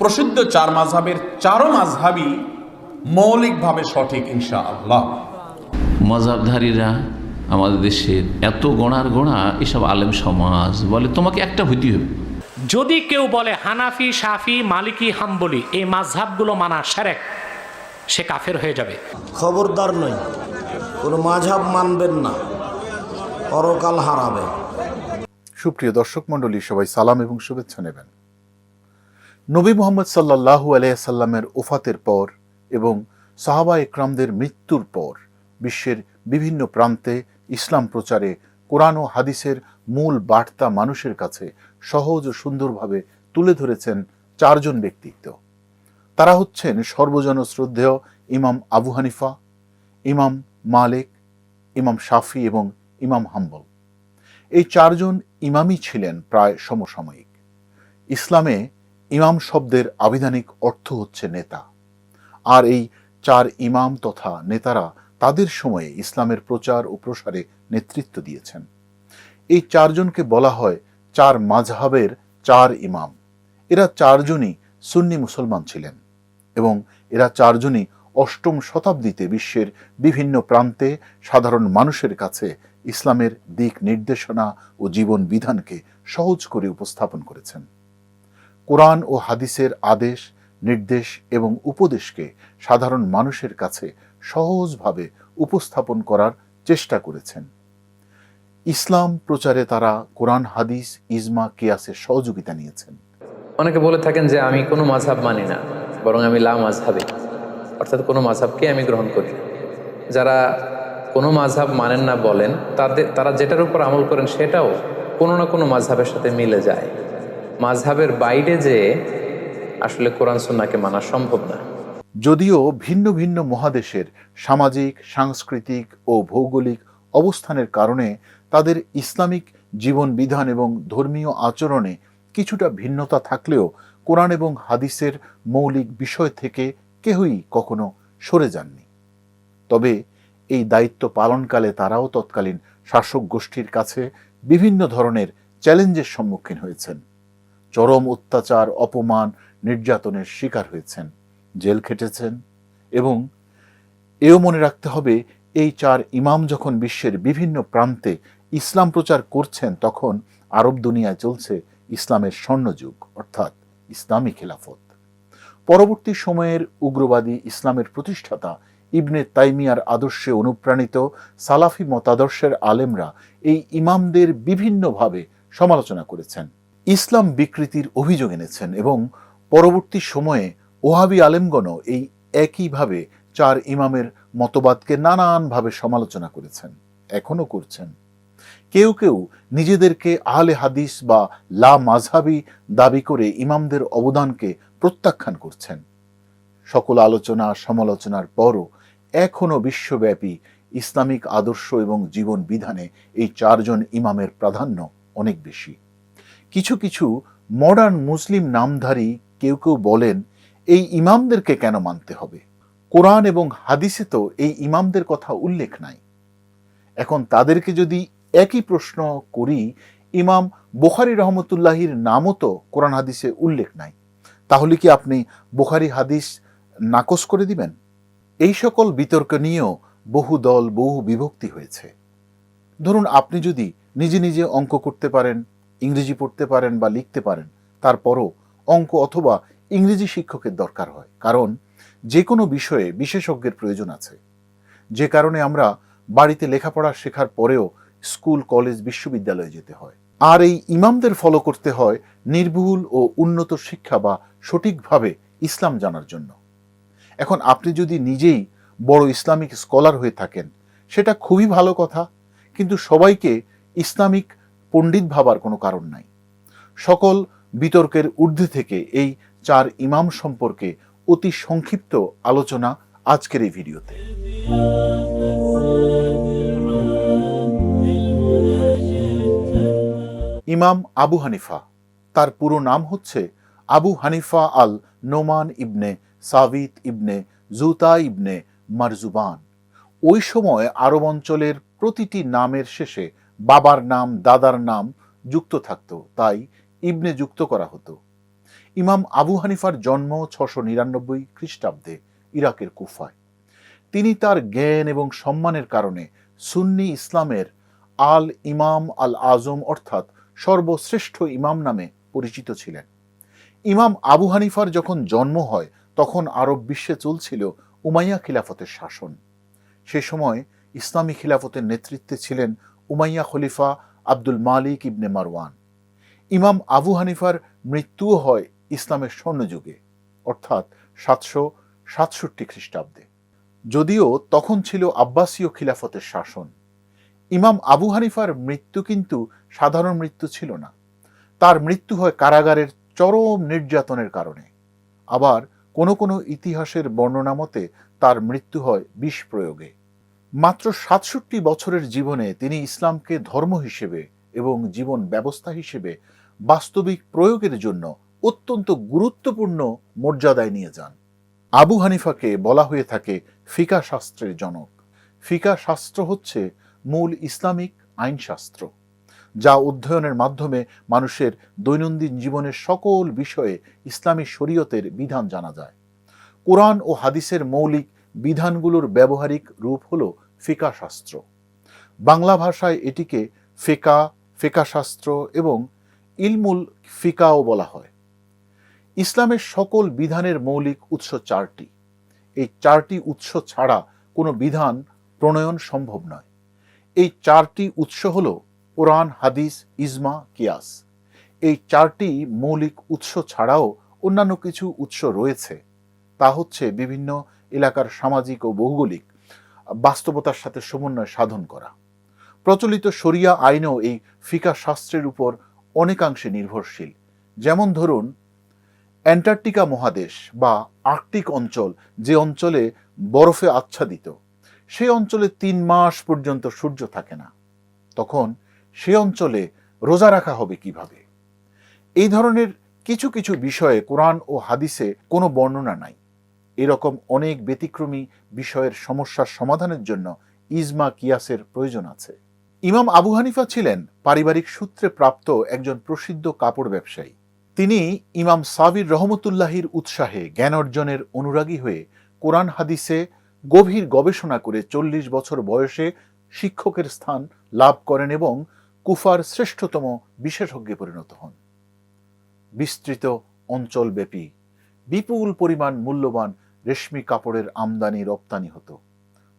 প্রসিদ্ধ চার মাঝহাবের চারো মাঝহাবই মৌলিকভাবে সঠিক ইনশা আল্লাহ মজাবধারীরা আমাদের দেশের এত গোড়ার গোড়া এসব আলেম সমাজ বলে তোমাকে একটা হইতে হবে যদি কেউ বলে হানাফি সাফি মালিকি হাম্বলি এই মাঝহাবগুলো মানা সেরেক সে কাফের হয়ে যাবে। খবরদার নই কোনো মাঝাব মানবেন না পরকাল হারাবে সুপ্রিয় দর্শক মণ্ডলী সবাই সালাম এবং শুভেচ্ছা নেবেন। নবী মোহাম্মদ সাল্লাহু আলাইসাল্লামের ওফাতের পর এবং সাহাবা একরামদের মৃত্যুর পর বিশ্বের বিভিন্ন প্রান্তে ইসলাম প্রচারে কোরআন ও হাদিসের মূল বার্তা মানুষের কাছে সহজ ও সুন্দরভাবে তুলে ধরেছেন চারজন ব্যক্তিত্ব। তারা হচ্ছেন সর্বজন শ্রদ্ধেয় ইমাম আবু হানিফা, ইমাম মালিক, ইমাম শাফি এবং ইমাম হাম্বল। এই চারজন ইমামই ছিলেন প্রায় সমসাময়িক। ইসলামে ইমাম শব্দের আবিধানিক অর্থ হচ্ছে নেতা। আর এই চার ইমাম তথা নেতারা তাদের সময়ে ইসলামের প্রচার ও প্রসারে নেতৃত্ব দিয়েছেন। এই চারজনকে বলা হয় চার মাঝহাবের চার ইমাম। এরা চারজনই সুন্নি মুসলমান ছিলেন এবং এরা চারজনই অষ্টম শতাব্দীতে বিশ্বের বিভিন্ন প্রান্তে সাধারণ মানুষের কাছে ইসলামের দিক নির্দেশনা ও জীবন বিধানকে সহজ করে উপস্থাপন করেছেন। কোরআন ও হাদিসের আদেশ, নির্দেশ এবং উপদেশকে সাধারণ মানুষের কাছে সহজভাবে উপস্থাপন করার চেষ্টা করেছেন। ইসলাম প্রচারে তারা কোরআন, হাদিস, ইজমা, কিয়াসের সহযোগিতা নিয়েছেন। অনেকে বলে থাকেন যে আমি কোনো মাঝহাব মানি না, বরং আমি লা মাঝহাবে অর্থাৎ কোনো মাঝহাবকে আমি গ্রহণ করি। যারা কোনো মাঝহাব মানেন না বলেন, তাদের, তারা যেটার উপর আমল করেন সেটাও কোনো না কোনো মাঝহাবের সাথে মিলে যায়। মাঝহাবের বাইরে যে আসলে কোরআন সন্নাকে মানা সম্ভব না। যদিও ভিন্ন ভিন্ন মহাদেশের সামাজিক, সাংস্কৃতিক ও ভৌগোলিক অবস্থানের কারণে তাদের ইসলামিক জীবন বিধান এবং ধর্মীয় আচরণে কিছুটা ভিন্নতা থাকলেও কোরআন এবং হাদিসের মৌলিক বিষয় থেকে কেহই কখনো সরে যাননি। তবে এই দায়িত্ব পালনকালে তারাও তৎকালীন শাসক গোষ্ঠীর কাছে বিভিন্ন ধরনের চ্যালেঞ্জের সম্মুখীন হয়েছেন। চরম অত্যাচার, অপমান, নির্যাতনের শিকার হয়েছেন। জেল খেটেছেন এবং এও মনে রাখতে হবে, এই চার ইমাম যখন বিশ্বের বিভিন্ন প্রান্তে ইসলাম প্রচার করছেন, তখন আরব দুনিয়ায় চলছে ইসলামের স্বর্ণযুগ, অর্থাৎ ইসলামী খেলাফত। পরবর্তী সময়ের উগ্রবাদী ইসলামের প্রতিষ্ঠাতা ইবনে তাইমিয়ার আদর্শে অনুপ্রাণিত সালাফি মতাদর্শের আলেমরা এই ইমামদের বিভিন্নভাবে সমালোচনা করেছেন। ইসলাম বিকৃতির অভিযোগ এনেছেন এবং পরবর্তী সময়ে ওহাবি আলেমগণও এই একইভাবে চার ইমামের মতবাদকে নানানভাবে সমালোচনা করেছেন, এখনও করছেন। কেউ কেউ নিজেদেরকে আহলে হাদিস বা লা মাঝহাবি দাবি করে ইমামদের অবদানকে প্রত্যাখ্যান করছেন। সকল আলোচনা, সমালোচনার পরও এখনও বিশ্বব্যাপী ইসলামিক আদর্শ এবং জীবন বিধানে এই চারজন ইমামের প্রাধান্য অনেক বেশি। কিছু কিছু মডার্ন মুসলিম নামধারী কেউ কেউ বলেন, এই ইমামদেরকে কেন মানতে হবে? কোরআন এবং হাদিসে তো এই ইমামদের কথা উল্লেখ নাই। এখন তাদেরকে যদি একই প্রশ্ন করি, ইমাম বোখারি রহমতুল্লাহির নামও তো কোরআন হাদিসে উল্লেখ নাই, তাহলে কি আপনি বোখারি হাদিস নাকচ করে দিবেন? এই সকল বিতর্ক নিয়েও বহু দল বহু বিভক্তি হয়েছে। ধরুন আপনি যদি নিজে নিজে অঙ্ক করতে পারেন ইংরেজি পড়তে পারেন বা লিখতে পারেন, তারপরও অঙ্ক অথবা ইংরেজি শিক্ষকের দরকার হয়। কারণ যে কোনো বিষয়ে বিশেষজ্ঞের প্রয়োজন আছে। যে কারণে আমরা বাড়িতে লেখাপড়া শেখার পরেও স্কুল, কলেজ, বিশ্ববিদ্যালয়ে যেতে হয়। আর এই ইমামদের ফলো করতে হয় নির্ভুল ও উন্নত শিক্ষা বা সঠিকভাবে ইসলাম জানার জন্য। এখন আপনি যদি নিজেই বড় ইসলামিক স্কলার হয়ে থাকেন, সেটা খুবই ভালো কথা। কিন্তু সবাইকে ইসলামিক পণ্ডিত ভাবার কোনো কারণ নাই। সকল বিতর্কের ঊর্ধ্বে থেকে এই চার ইমাম সম্পর্কে অতি সংক্ষিপ্ত আলোচনা আজকের এই ভিডিওতে। ইমাম আবু হানিফা, তার পুরো নাম হচ্ছে আবু হানিফা আল নোমান ইবনে সাবিত ইবনে জুতা ইবনে মারজুবান। ওই সময় আরব অঞ্চলের প্রতিটি নামের শেষে বাবার নাম, দাদার নাম যুক্ত থাকত, তাই ইবনে যুক্ত করা হতো। ইমাম আবু হানিফার জন্ম ছশো নিরানব্বই খ্রিস্টাব্দে ইরাকের কুফায়। তিনি তার জ্ঞান এবং সম্মানের কারণে সুন্নি ইসলামের আল ইমাম আল আজম অর্থাৎ সর্বশ্রেষ্ঠ ইমাম নামে পরিচিত ছিলেন। ইমাম আবু হানিফার যখন জন্ম হয়, তখন আরব বিশ্বে চলছিল উমাইয়া খিলাফতের শাসন। সে সময় ইসলামী খিলাফতের নেতৃত্বে ছিলেন উমাইয়া খলিফা আব্দুল মালিক ইবনে মারওয়ান। ইমাম আবু হানিফার মৃত্যুও হয় ইসলামের স্বর্ণযুগে, অর্থাৎ সাতশো সাতষট্টি খ্রিস্টাব্দে। যদিও তখন ছিল আব্বাসীয় খিলাফতের শাসন, ইমাম আবু হানিফার মৃত্যু কিন্তু সাধারণ মৃত্যু ছিল না। তার মৃত্যু হয় কারাগারের চরম নির্যাতনের কারণে। আবার কোনো কোনো ইতিহাসের বর্ণনা মতে তার মৃত্যু হয় বিষ প্রয়োগে। মাত্র সাতষট্টি বছরের জীবনে তিনি ইসলামকে ধর্ম হিসেবে এবং জীবন ব্যবস্থা হিসেবে বাস্তবিক প্রয়োগের জন্য অত্যন্ত গুরুত্বপূর্ণ মর্যাদায় নিয়ে যান। আবু হানিফাকে বলা হয়ে থাকে ফিকা শাস্ত্রের জনক। ফিকা শাস্ত্র হচ্ছে মূল ইসলামিক আইনশাস্ত্র, যা অধ্যয়নের মাধ্যমে মানুষের দৈনন্দিন জীবনের সকল বিষয়ে ইসলামী শরীয়তের বিধান জানা যায়। কোরআন ও হাদিসের মৌলিক বিধানগুলোর ব্যবহারিক রূপ হল ফিকা শাস্ত্র বাংলা ভাষায় এটিকে ফেকা ফেকা শাস্ত্র এবং ইলমুল ফিকাও বলা হয়। ইসলামের সকল বিধানের মৌলিক উৎস চারটি। এই চারটি উৎস ছাড়া কোনো বিধান প্রণয়ন সম্ভব নয়। এই চারটি উৎস হল কোরআন, হাদিস, ইজমা, কিয়াস। এই চারটি মৌলিক উৎস ছাড়াও অন্যান্য কিছু উৎস রয়েছে। তা হচ্ছে বিভিন্ন এলাকার সামাজিক ও ভৌগোলিক বাস্তবতার সাথে সমন্বয় সাধন করা। প্রচলিত শরিয়া আইনও এই ফিকা শাস্ত্রের উপর অনেকাংশে নির্ভরশীল। যেমন ধরুন, অ্যান্টার্কটিকা মহাদেশ বা আর্কটিক অঞ্চল যে অঞ্চলে বরফে আচ্ছাদিত সেই অঞ্চলে তিন মাস পর্যন্ত সূর্য থাকে না। তখন সে অঞ্চলে রোজা রাখা হবে কীভাবে? এই ধরনের কিছু কিছু বিষয়ে কোরআন ও হাদিসে কোনো বর্ণনা নাই। এরকম অনেক ব্যতিক্রমী বিষয়ের সমস্যার সমাধানের জন্য ইজমা কিয়াসের প্রয়োজন আছে। ইমাম আবু হানিফা ছিলেন পারিবারিক সূত্রে প্রাপ্ত একজন প্রসিদ্ধ কাপড় ব্যবসায়ী। তিনি ইমাম সাবির রহমতুল্লাহির উৎসাহে জ্ঞান অর্জনের অনুরাগী হয়ে কোরআন হাদিসে গভীর গবেষণা করে চল্লিশ বছর বয়সে শিক্ষকের স্থান লাভ করেন এবং কুফার শ্রেষ্ঠতম বিশেষজ্ঞে পরিণত হন। বিস্তৃত অঞ্চলব্যাপী, বিপুল পরিমাণ মূল্যবান রেশমি কাপড়ের আমদানি, রপ্তানি হতো।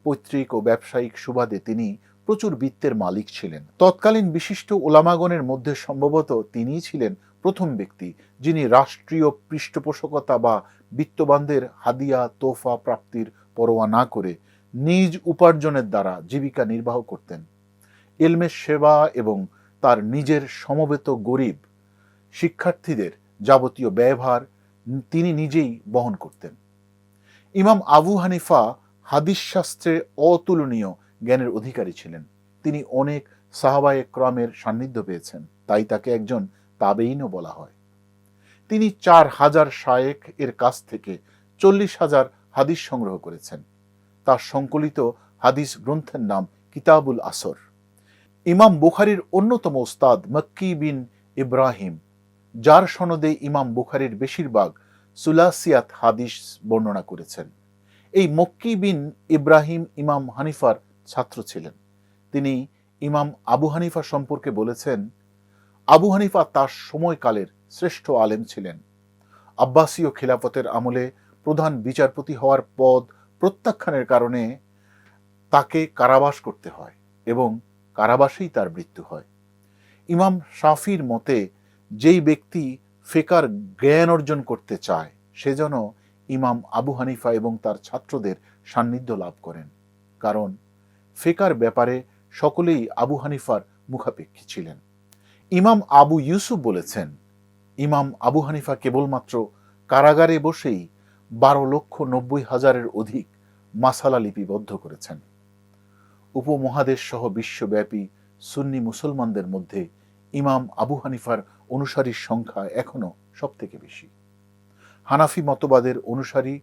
পৈতৃক ও ব্যবসায়িক সুবাদে তিনি প্রচুর বিত্তের মালিক ছিলেন। তৎকালীন বিশিষ্ট ওলামাগণের মধ্যে সম্ভবত তিনিই ছিলেন প্রথম ব্যক্তি যিনি রাষ্ট্রীয় পৃষ্ঠপোষকতা বা বিত্তবানদের হাদিয়া তোফা প্রাপ্তির পরোয়া না করে নিজ উপার্জনের দ্বারা জীবিকা নির্বাহ করতেন। এলমের সেবা এবং তার নিজের সমবেত গরিব শিক্ষার্থীদের যাবতীয় ব্যয়ভার তিনি নিজেই বহন করতেন। ইমাম আবু হানিফা হাদিস শাস্ত্রে অতুলনীয় জ্ঞানের অধিকারী ছিলেন। তিনি অনেক সাহাবায়ে ক্রমের সান্নিধ্য পেয়েছেন, তাই তাকে একজন তাবেইনও বলা হয়। তিনি চার হাজার শায়েক এর কাছ থেকে চল্লিশ হাজার হাদিস সংগ্রহ করেছেন। তার সংকলিত হাদিস গ্রন্থের নাম কিতাবুল আসর। ইমাম বুখারির অন্যতম ওস্তাদ মক্কি বিন ইব্রাহিম, যার সনদে ইমাম বুখারির বেশিরভাগ সুলাসিয়াত হাদিস বর্ণনা করেছেন। এই মক্কি বিন ইব্রাহিম ইমাম হানিফার ছাত্র ছিলেন। তিনি ইমাম আবু হানিফা সম্পর্কে বলেছেন, আবু হানিফা তার সময়কালের শ্রেষ্ঠ আলেম ছিলেন। আব্বাসীয় খিলাফতের আমলে প্রধান বিচারপতি হওয়ার পদ প্রত্যাখ্যানের কারণে তাকে কারাবাস করতে হয় এবং কারাবাসেই তার মৃত্যু হয়। ইমাম শাফির মতে, যেই ব্যক্তি ফেকার জ্ঞান অর্জন করতে চায় সে যেন ইমাম আবু হানিফা এবং তার ছাত্রদের সান্নিধ্য লাভ করেন। কারণ ফেকার ব্যাপারে সকলেই আবু হানিফার মুখাপেক্ষী ছিলেন। ইমাম আবু ইউসুফ বলেছেন, ইমাম আবু হানিফা কেবলমাত্র কারাগারে বসেই বারো লক্ষ নব্বই হাজারের অধিক মাসালা লিপিবদ্ধ করেছেন। উপমহাদেশ সহ বিশ্বব্যাপী সুন্নি মুসলমানদের মধ্যে ইমাম আবু হানিফার অনুসারীর সংখ্যা এখনও সব থেকে বেশি। হানাফি মতবাদের অনুসারী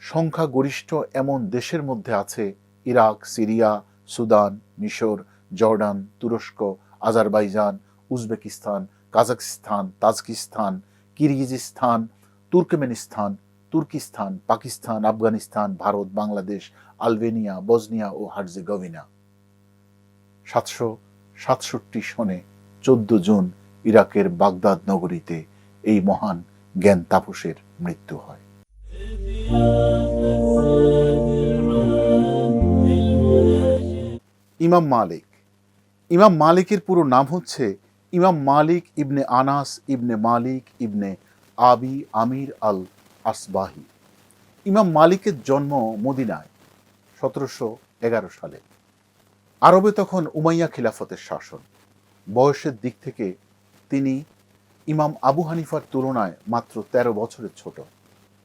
সংখ্যাগরিষ্ঠ এমন দেশের মধ্যে আছে ইরাক, সিরিয়া, সুদান, মিশর, জর্ডান, তুরস্ক, Azerbaijan, Uzbekistan, Kazakhstan, Tajikistan, Kyrgyzstan, Turkmenistan, Turkistan, Pakistan, Afghanistan, Bharat, Bangladesh, Albania Bosnia ও হার্জেগোভিনা। সাতশো সাতষট্টি সনে চোদ্দ জুন ইরাকের বাগদাদ নগরীতে এই মহান জ্ঞান তাপসের মৃত্যু হয়। ইমাম মালিক। ইমাম মালিকের পুরো নাম হচ্ছে ইমাম মালিক ইবনে আনাস ইবনে মালিক ইবনে আবি আমির আল আসবাহি ইমাম মালিকের জন্ম মদিনায় সতেরোশো এগারো সালে। আরবে তখন উমাইয়া খিলাফতের শাসন। বয়সের দিক থেকে তিনি ইমাম আবু হানিফার তুলনায় মাত্র ১৩ বছরের ছোট।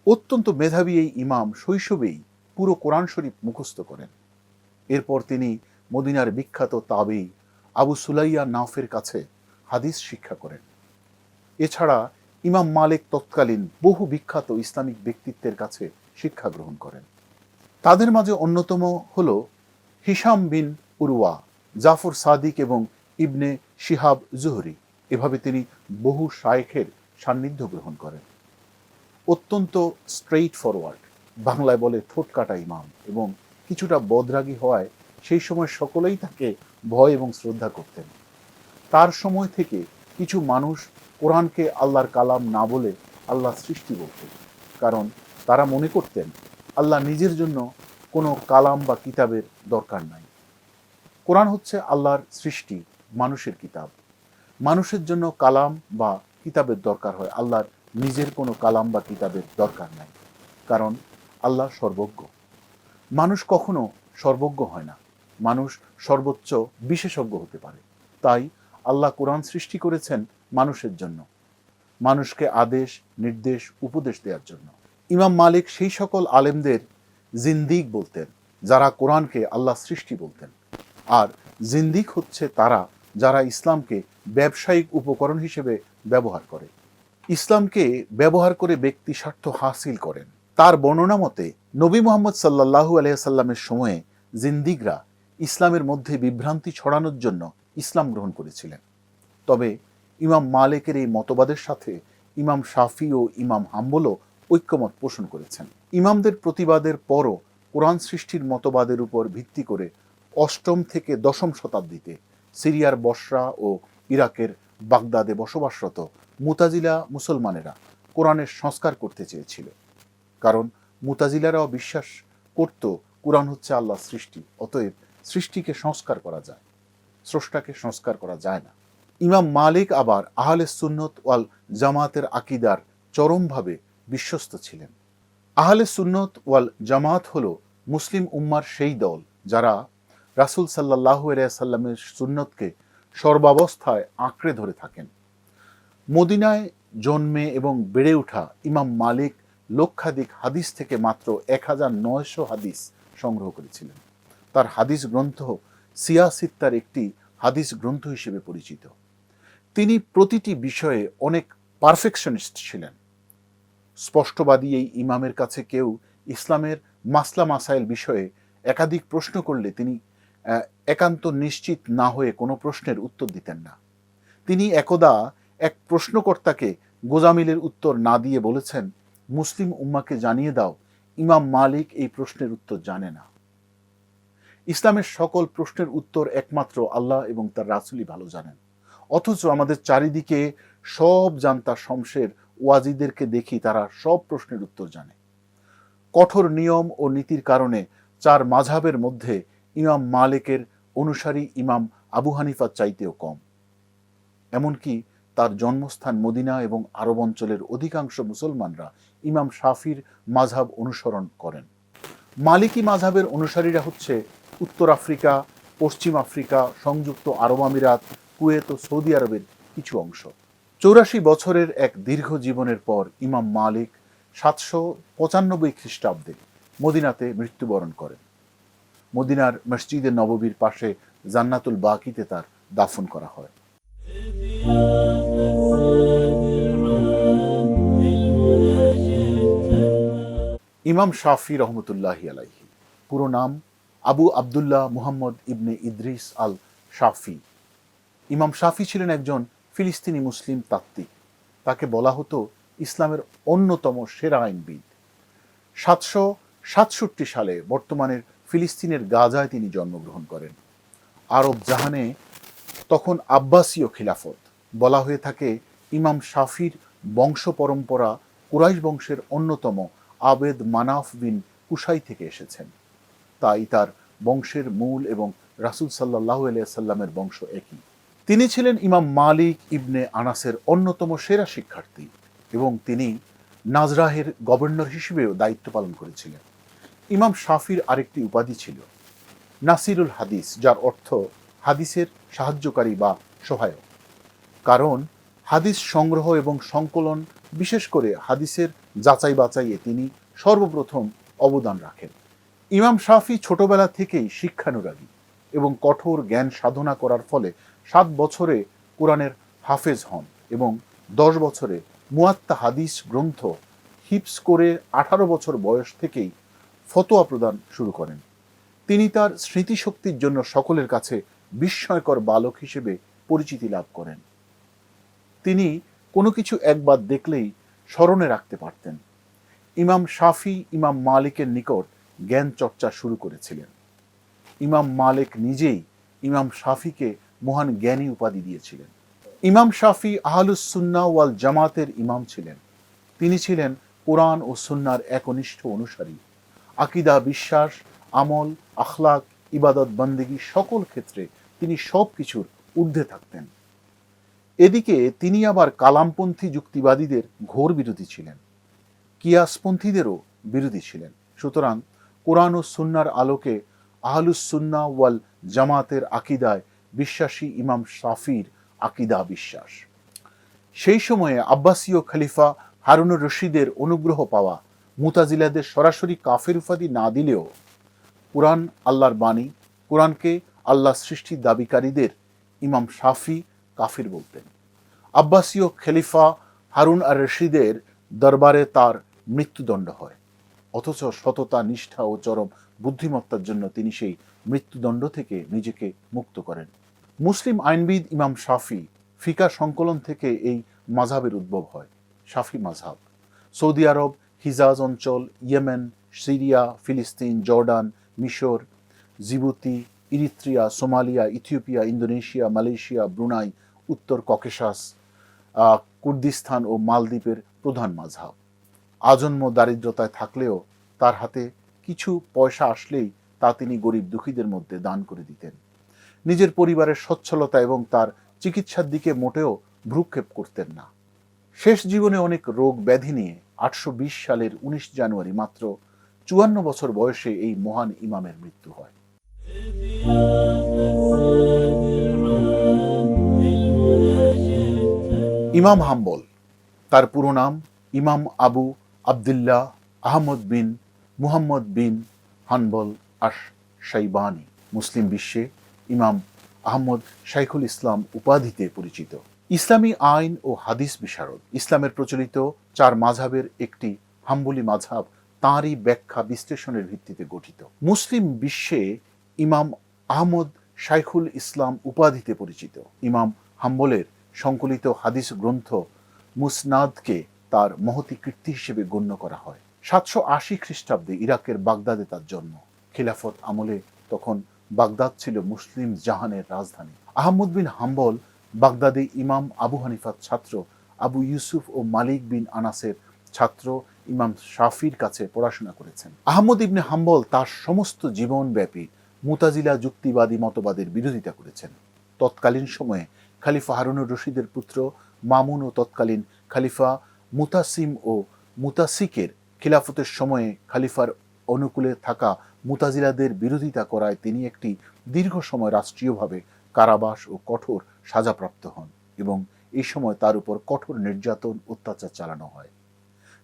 অত্যন্ত মেধাবী এই ইমাম শৈশবেই পুরো কোরআন শরীফ মুখস্থ করেন। এরপর তিনি মদিনার বিখ্যাত তাবেই আবু সুলাইয়া নাফের কাছে হাদিস শিক্ষা করেন। এছাড়া ইমাম মালিক তৎকালীন বহু বিখ্যাত ইসলামিক ব্যক্তিত্বের কাছে শিক্ষা গ্রহণ করেন। তাদের মাঝে অন্যতম হল হিসাম বিন উরওয়া, জাফর সাদিক এবং ইবনে শিহাব জুহরি। এভাবে তিনি বহু শায়েখের সান্নিধ্য গ্রহণ করেন। অত্যন্ত স্ট্রেইট ফরওয়ার্ড বাংলায় বলে ঠোঁট কাটা ইমাম এবং কিছুটা বদরাগী হওয়ায় সেই সময় সকলেই তাকে ভয় এবং শ্রদ্ধা করতেন। তার সময় থেকে কিছু মানুষ কোরআনকে আল্লাহর কালাম না বলে আল্লাহ সৃষ্টি বলতেন কারণ তারা মনে করতেন আল্লাহ নিজের জন্য কোনো কালাম বা কিতাবের দরকার নাই। কোরআন হচ্ছে আল্লাহর সৃষ্টি, মানুষের কিতাব। মানুষের জন্য কালাম বা কিতাবের দরকার হয়। আল্লাহর নিজের কোনো কালাম বা কিতাবের দরকার নাই। কারণ আল্লাহ সর্বজ্ঞ। মানুষ কখনো সর্বজ্ঞ হয় না। মানুষ সর্বোচ্চ বিশেষজ্ঞ হতে পারে। তাই আল্লাহ কোরআন সৃষ্টি করেছেন মানুষের জন্য। মানুষকে আদেশ, নির্দেশ, উপদেশ দেওয়ার জন্য। ইমাম মালিক সেই সকল আলেমদের জিন্দিক বলতেন, যারা কোরআনকে আল্লাহ সৃষ্টি বলতেন। আর জিন্দিক হচ্ছে তারা, যারা ইসলামকে ব্যবসায়িক উপকরণ হিসেবে ব্যবহার করে। ইসলামকে ব্যবহার করে ব্যক্তি স্বার্থ হাসিল করেন। তার বর্ণনা মতে, নবী মোহাম্মদ সাল্লাহু আলহামের সময়ে জিন্দিগরা ইসলামের মধ্যে বিভ্রান্তি ছড়ানোর জন্য ইসলাম গ্রহণ করেছিলেন। তবে ইমাম মালিকের এই মতবাদের সাথে ইমাম শাফি ও ইমাম হাম্বলও ঐক্যমত পোষণ করেছেন। ইমামদের প্রতিবাদের পরও কোরআন সৃষ্টির মতবাদের উপর ভিত্তি করে অষ্টম থেকে দশম শতাব্দীতে সিরিয়ার বসরা ও ইরাকের বাগদাদে বসবাসরত মুতাজিলা মুসলমানেরা কোরআনের সংস্কার করতে চেয়েছিল। কারণ মুতাজিলারাও বিশ্বাস করত কোরআন হচ্ছে আল্লাহ সৃষ্টি, অতএব সৃষ্টিকে সংস্কার করা যায়, স্রষ্টাকে সংস্কার করা যায় না। ইমাম মালিক আবার আহলে সুন্নত ওয়াল জামাতের আকিদার চরমভাবে বিশ্বস্ত ছিলেন। আহলে সুন্নত ওয়াল জামাত হল মুসলিম উম্মার সেই দল যারা রাসুল সাল্লাহ সাল্লামের সুন্নতকে সর্বাবস্থায় আঁকড়ে ধরে থাকেন। মদিনায় জন্মে এবং বেড়ে ওঠা ইমাম মালিক লক্ষাধিক হাদিস থেকে মাত্র এক হাজার নয়শো হাদিস সংগ্রহ করেছিলেন। তার হাদিস গ্রন্থ সিয়াসিত্তার একটি হাদিস গ্রন্থ হিসেবে পরিচিত। তিনি প্রতিটি বিষয়ে অনেক পারফেকশনিস্ট ছিলেন। স্পষ্টবাদী এই ইমামের কাছে কেউ ইসলামের মাসলা মাসাইল বিষয়ে একাধিক প্রশ্ন করলে তিনি একান্ত নিশ্চিত না হয়ে কোনো প্রশ্নের উত্তর দিতেন না। তিনি একদা এক প্রশ্নকর্তাকে গোজামিলের উত্তর না দিয়ে বলেছেন, মুসলিম উম্মাকে জানিয়ে দাও, ইমাম মালিক এই প্রশ্নের উত্তর জানে না। ইসলামের সকল প্রশ্নের উত্তর একমাত্র আল্লাহ এবং তার রাসুলই ভালো জানেন। অথচ আমাদের চারিদিকে সব জানতা শমশের ওয়াজিদেরকে দেখি তারা সব প্রশ্নের উত্তর জানে। কঠোর নিয়ম ও নীতির কারণে চার মাঝাবের মধ্যে ইমাম মালিকের অনুসারী ইমাম আবু হানিফার চাইতেও কম। এমনকি তার জন্মস্থান মদিনা এবং আরব অঞ্চলের অধিকাংশ মুসলমানরা ইমাম শাফির মাঝাব অনুসরণ করেন। মালিকি মাঝাবের অনুসারীরা হচ্ছে উত্তর আফ্রিকা, পশ্চিম আফ্রিকা, সংযুক্ত আরব আমিরাত, কুয়েত ও সৌদি আরবের কিছু অংশ। চৌরাশি বছরের এক দীর্ঘ জীবনের পর ইমাম মালিক সাতশো পঁচানব্বই খ্রিস্টাব্দে মদিনাতে মৃত্যুবরণ করেন। মদিনার মসজিদে নববীর পাশে জান্নাতুল বাকিতে তার দাফন করা হয়। ইমাম শাফি রহমতুল্লাহ আলাইহি, পুরো নাম আবু আবদুল্লাহ মুহাম্মদ ইবনে ইদ্রিস আল শাফি ইমাম শাফি ছিলেন একজন ফিলিস্তিনি মুসলিম তাত্ত্বিক। তাকে বলা হতো ইসলামের অন্যতম সেরা আইনবিদ। সাতশো সাতষট্টি সালে বর্তমানের ফিলিস্তিনের গাজায় তিনি জন্মগ্রহণ করেন। আরব জাহানে তখন আব্বাসীয় খিলাফত। বলা হয়ে থাকে, ইমাম শাফির বংশ পরম্পরা কুরাইশ বংশের অন্যতম আবেদ মানাফ বিন কুসাই থেকে এসেছেন। তাই তার বংশের মূল এবং রাসুল সাল্লাহ সাল্লামের বংশ একই। তিনি ছিলেন ইমাম মালিক ইবনে আনাসের অন্যতম সেরা শিক্ষার্থী এবং তিনি নাজরাহের গভর্নর হিসেবেও দায়িত্ব পালন করেছিলেন। ইমাম শাফির আরেকটি উপাধি ছিল, নাসিরুল হাদিস, যার অর্থ হাদিসের সাহায্যকারী বা সহায়ক। কারণ হাদিস সংগ্রহ এবং সংকলন, বিশেষ করে হাদিসের যাচাই বাছাইয়ে তিনি সর্বপ্রথম অবদান রাখেন। ইমাম শাফি ছোটবেলা থেকেই শিক্ষানুরাগী এবং কঠোর জ্ঞান সাধনা করার ফলে সাত বছরে কোরআনের হাফেজ হন এবং দশ বছরে মুয়াত্তা হাদিস গ্রন্থ হিপস করে আঠারো বছর বয়স থেকেই ফতোয়া প্রদান শুরু করেন। তিনি তার স্মৃতিশক্তির জন্য সকলের কাছে বিস্ময়কর বালক হিসেবে পরিচিতি লাভ করেন। তিনি কোনো কিছু একবার দেখলেই স্মরণে রাখতে পারতেন। ইমাম শাফি, ইমাম মালিকের নিকট জ্ঞান চর্চা শুরু করেছিলেন। ইমাম মালিক নিজেই ইমাম শাফিকে মহান জ্ঞানী উপাধি দিয়েছিলেন। ইমাম শাফি আহলুস সুন্না ওয়াল জামাতের ইমাম ছিলেন। তিনি ছিলেন কোরআন ও সুন্নার একনিষ্ঠ অনুসারী। আকিদা, বিশ্বাস, আমল, আখলাক, ইবাদত, বন্দেগী সকল ক্ষেত্রে তিনি সব কিছুর ঊর্ধ্বে থাকতেন। এদিকে তিনি আবার কালামপন্থী যুক্তিবাদীদের ঘোর বিরোধী ছিলেন। কিয়াসপন্থীদেরও বিরোধী ছিলেন। সুতরাং কোরআন ও সুন্নার আলোকে আহলুস সুন্না ওয়াল জামাতের আকিদায় বিশ্বাসী ইমাম সাফির আকিদা বিশ্বাস। সেই সময়ে আব্বাসীয় খলিফা হারুনুর রশিদের অনুগ্রহ পাওয়া মুতাজিলাদের সরাসরি কাফের উপাধি না দিলেও কোরআন আল্লাহর বাণী, কোরআনকে আল্লাহ সৃষ্টির দাবিকারীদের ইমাম শাফি কাফির বলতেন। আব্বাসীয় খলিফা হারুন আর রশিদের দরবারে তার মৃত্যুদণ্ড হয়। অথচ সততা, নিষ্ঠা ও চরম বুদ্ধিমত্তার জন্য তিনি সেই মৃত্যুদণ্ড থেকে নিজেকে মুক্ত করেন। মুসলিম আইনবিদ ইমাম শাফি ফিকা সংকলন থেকে এই মাঝহাবের উদ্ভব হয়। শাফি মাঝহাব। সৌদি আরব হিজাজ অঞ্চল, ইয়েমেন, সিরিয়া, ফিলিস্তিন, জর্ডান, মিশর, Djibouti, Eritrea, Somalia, Ethiopia, Indonesia, Malaysia, Brunei, উত্তর ককেশাস কুর্দিস্তান ও মালদ্বীপের প্রধান মাঝহাব। আজন্ম দারিদ্রতায় থাকলেও তার হাতে কিছু পয়সা আসলেই তা তিনি গরিব দুঃখীদের মধ্যে দান করে দিতেন। নিজের পরিবারের সচ্ছলতা এবং তার চিকিৎসার দিকে মোটেও ভ্রুক্ষেপ করতেন না। শেষ জীবনে অনেক রোগ ব্যাধি নিয়ে আটশো বিশ সালের উনিশ জানুয়ারি মাত্র চুয়ান্ন বছর বয়সে এই মহান ইমামের মৃত্যু হয়। ইমাম হাম্বল, তার পুরো নাম ইমাম আবু আবদুল্লাহ আহমদ বিন মুহাম্মদ বিন হানবল আশ শাইবানি মুসলিম বিশ্বে ইমাম আহমদ শাইখুল ইসলাম উপাধিতে পরিচিত। ইসলামী আইন ও হাদিস বিশারদ, ইসলামের প্রচলিত চার মাঝহাবের একটি হাম্বলি মাঝহাব তাঁরই ব্যাখ্যা বিশ্লেষণের ভিত্তিতে গঠিত। মুসলিম বিশ্বে ইমাম আহমদ শাইখুল ইসলাম উপাধিতে পরিচিত। ইমাম হাম্বলের সংকলিত হাদিস গ্রন্থ মুসনাদকে তার মহতি কীর্তি হিসেবে গণ্য করা হয়। সাতশো আশি খ্রিস্টাব্দে ইরাকের বাগদাদে তার জন্ম। খিলাফত আমলে তখন বাগদাদ ছিল মুসলিম জাহানের রাজধানী। আহমদ বিন হাম্বল বাগদাদে ইমাম আবু হানিফার ছাত্র আবু ইউসুফ ও মালিক বিন আনাসের ছাত্র ইমাম শাফির কাছে পড়াশোনা করেছেন। আহমদ ইবনে হাম্বল তার সমস্ত জীবনব্যাপী মুতাজিলা যুক্তিবাদী মতবাদের বিরোধিতা করেছেন। তৎকালীন সময়ে খালিফা হারুনুর রশিদের পুত্র মামুন ও তৎকালীন খালিফা মুতাসিম ও মুতাসিকের খিলাফতের সময়ে খালিফার অনুকূলে থাকা মুতাজিলাদের বিরোধিতা করায় তিনি একটি দীর্ঘ সময় রাষ্ট্রীয়ভাবে কারাবাস ও কঠোর সাজাপ্রাপ্ত হন এবং এই সময় তার উপর কঠোর নির্যাতন, অত্যাচার চালানো হয়।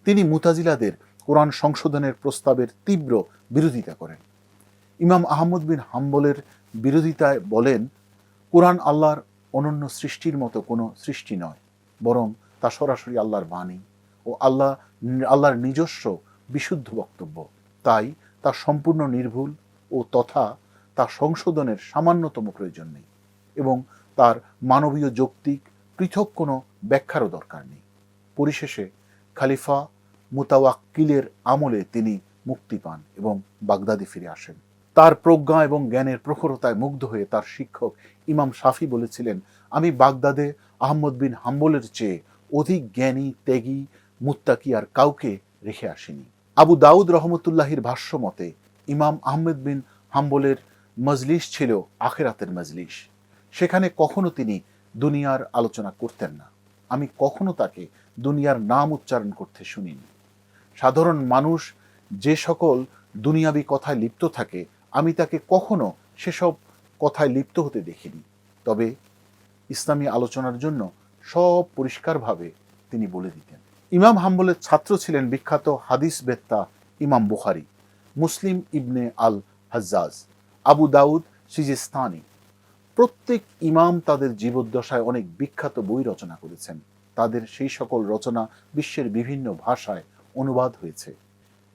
তিনি মুতাজিলাদের কোরআন সংশোধনের প্রস্তাবের তীব্র বিরোধিতা করেন। ইমাম আহমদ বিন হাম্বলের বিরোধিতায় বলেন, কোরআন আল্লাহর অনন্য সৃষ্টির মতো কোনো সৃষ্টি নয়, বরং তা সরাসরি আল্লাহর বাণী ও আল্লাহ, আল্লাহর নিজস্ব বিশুদ্ধ বক্তব্য। তাই তা সম্পূর্ণ নির্ভুল ও তথা তা সংশোধনের সামান্যতম প্রয়োজন নেই এবং তার মানবীয় যৌক্তিক পৃথক কোনো ব্যাখ্যারও দরকার নেই। পরিশেষে খালিফা মুতাওয়াক্কিলের আমলে তিনি মুক্তি পান এবং বাগদাদি ফিরে আসেন। তার প্রজ্ঞা এবং জ্ঞানের প্রখরতায় মুগ্ধ হয়ে তার শিক্ষক ইমাম শাফি বলেছিলেন, আমি বাগদাদে আহমদ বিন হাম্বলের চেয়ে অধিক জ্ঞানী, ত্যাগী, মুত্তাকি আর কাউকে রেখে আসেনি। আবু দাউদ রহমতুল্লাহির ভাষ্য মতে, ইমাম আহমেদ বিন হাম্বলের মজলিস ছিল আখেরাতের মজলিস। সেখানে কখনো তিনি দুনিয়ার আলোচনা করতেন না। আমি কখনো তাকে দুনিয়ার নাম উচ্চারণ করতে শুনিনি। সাধারণ মানুষ যে সকল দুনিয়াবি কথায় লিপ্ত থাকে, আমি তাকে কখনো সেসব কথায় লিপ্ত হতে দেখিনি। তবে ইসলামী আলোচনার জন্য সব পরিষ্কারভাবে তিনি বলে দিতেন। ইমাম হাম্বলের ছাত্র ছিলেন বিখ্যাত হাদিস বেত্তা ইমাম বুখারি, মুসলিম ইবনে আল হাজ্জাজ, আবু দাউদ সিজিস্তানি। প্রত্যেক ইমাম তাদের জীবদ্দশায় অনেক বিখ্যাত বই রচনা করেছেন। তাদের সেই সকল রচনা বিশ্বের বিভিন্ন ভাষায় অনুবাদ হয়েছে।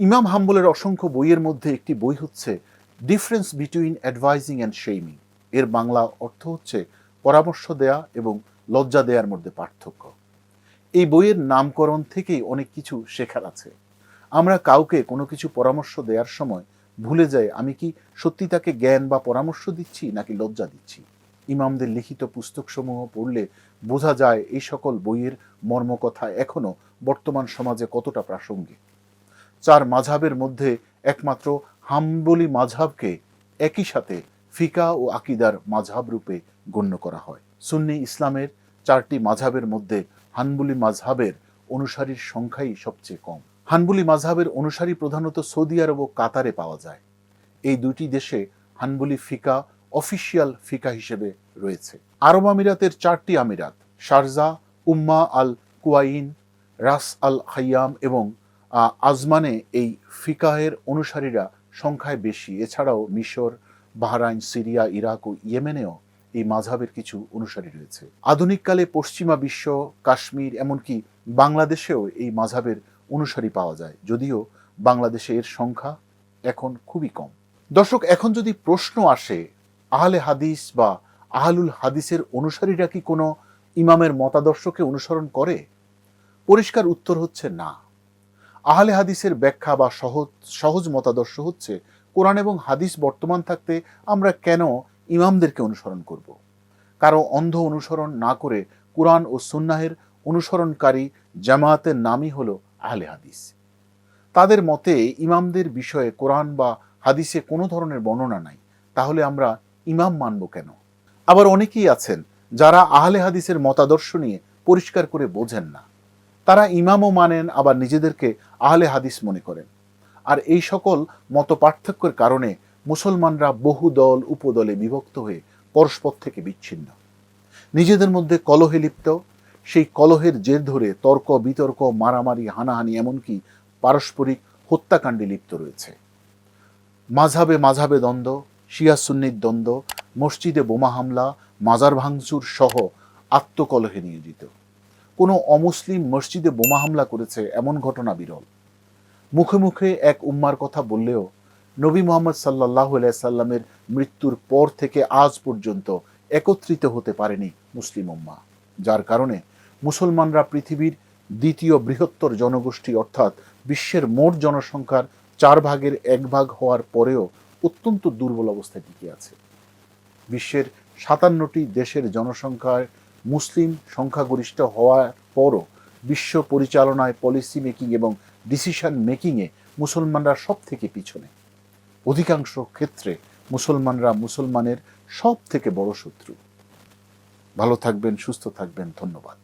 ইমাম হাম্বলের অসংখ্য বইয়ের মধ্যে একটি বই হচ্ছে difference between advising and shaming এর বাংলা অর্থ হচ্ছে পরামর্শ দেয়া এবং লজ্জা দেয়ার মধ্যে পার্থক্য। এই বইয়ের নামকরণ থেকেই অনেক কিছু শেখার আছে। আমরা কাউকে কোনো কিছু পরামর্শ দেওয়ার সময় ভুলে যায়, আমি কি সত্যি তাকে জ্ঞান বা পরামর্শ দিচ্ছি নাকি লজ্জা দিচ্ছি? ইমামদের লিখিত পুস্তকসমূহ পড়লে বোঝা যায় এই সকল বইয়ের মর্মকথা এখনও বর্তমান সমাজে কতটা প্রাসঙ্গিক। চার মাঝাবের মধ্যে একমাত্র হাম্বলি মাঝাবকে একই সাথে ফিকা ও আকিদার মাঝাব রূপে গণ্য করা হয়। সুন্নি ইসলামের চারটি মাঝাবের মধ্যে হানবুলি মাঝহাবের অনুসারীর সংখ্যাই সবচেয়ে কম। হানবুলি মাঝহাবের অনুসারী প্রধানত সৌদি আরব ও কাতারে পাওয়া যায়। এই দুটি দেশে হানবুলি ফিকা অফিসিয়াল ফিকা হিসেবে রয়েছে। আরব আমিরাতের চারটি আমিরাত, শারজা, উম্মা আল কুয়াইন, রাস আল হাইয়াম এবং আজমানে এই ফিকাহের অনুসারীরা সংখ্যায় বেশি। এছাড়াও মিশর, বাহরাইন, সিরিয়া, ইরাক ও ইয়েমেনেও এই মাঝহাবের কিছু অনুসারী রয়েছে। আধুনিককালে পশ্চিমা বিশ্ব, কাশ্মীর, এমনকি বাংলাদেশেও এই মাঝহাবের অনুসারী পাওয়া যায়, যদিও বাংলাদেশে এর সংখ্যা এখন খুবই কম। দর্শক, এখন যদি প্রশ্ন আসে, আহলে হাদিস বা আহলুল হাদিসের অনুসারীরা কি কোনো ইমামের মতাদর্শকে অনুসরণ করে? পরিষ্কার উত্তর হচ্ছে না। আহলে হাদিসের ব্যাখ্যা বা সহজ সহজ মতাদর্শ হচ্ছে, কোরআন এবং হাদিস বর্তমান থাকতে আমরা কেন ইমামদেরকে অনুসরণ করব? কারও অন্ধ অনুসরণ না করে কোরআন ও সুন্নাহের অনুসরণকারী জামায়াতের নামই হলো আহলে হাদিস। তাদের মতে ইমামদের বিষয়ে কোরআন বা হাদিসে কোনো ধরনের বর্ণনা নাই, তাহলে আমরা ইমাম মানব কেন? আবার অনেকেই আছেন যারা আহলে হাদিসের মতাদর্শ নিয়ে পরিষ্কার করে বোঝেন না। তারা ইমামও মানেন, আবার নিজেদেরকে আহলে হাদিস মনে করেন। আর এই সকল মত পার্থক্যের কারণে মুসলমানরা বহু দল, উপদলে বিভক্ত হয়ে পরস্পর থেকে বিচ্ছিন্ন। নিজেদের মধ্যে কলহে লিপ্ত সেই কলহের জের ধরে তর্ক, বিতর্ক, মারামারি, হানাহানি, এমনকি পারস্পরিক হত্যাকাণ্ডে লিপ্ত রয়েছে। মাঝাবে মাঝাবে দ্বন্দ্ব, শিয়া সুন্নির দ্বন্দ্ব, মসজিদে বোমা হামলা, মাজার ভাঙচুর সহ আত্মকলহে নিয়োজিত। কোনো অমুসলিম মসজিদে বোমা হামলা করেছে এমন ঘটনা বিরল। মুখে মুখে এক উম্মার কথা বললেও নবী মোহাম্মদ সাল্লাহ সাল্লামের মৃত্যুর পর থেকে আজ পর্যন্ত একত্রিত হতে পারেনি মুসলিম উম্মা, যার কারণে মুসলমানরা পৃথিবীর দ্বিতীয় বৃহত্তর জনগোষ্ঠী অর্থাৎ বিশ্বের মোট জনসংখ্যার চার ভাগের এক ভাগ হওয়ার পরেও অত্যন্ত দুর্বল অবস্থায় টিকে আছে। বিশ্বের সাতান্নটি দেশের জনসংখ্যায় মুসলিম সংখ্যাগরিষ্ঠ হওয়ার পরও বিশ্ব পরিচালনায় পলিসি মেকিং এবং ডিসিশন মেকিংয়ে মুসলমানরা সব থেকে পিছনে। অধিকাংশ ক্ষেত্রে মুসলমানরা মুসলমানের সব থেকে বড় শত্রু। ভালো থাকবেন, সুস্থ থাকবেন, ধন্যবাদ।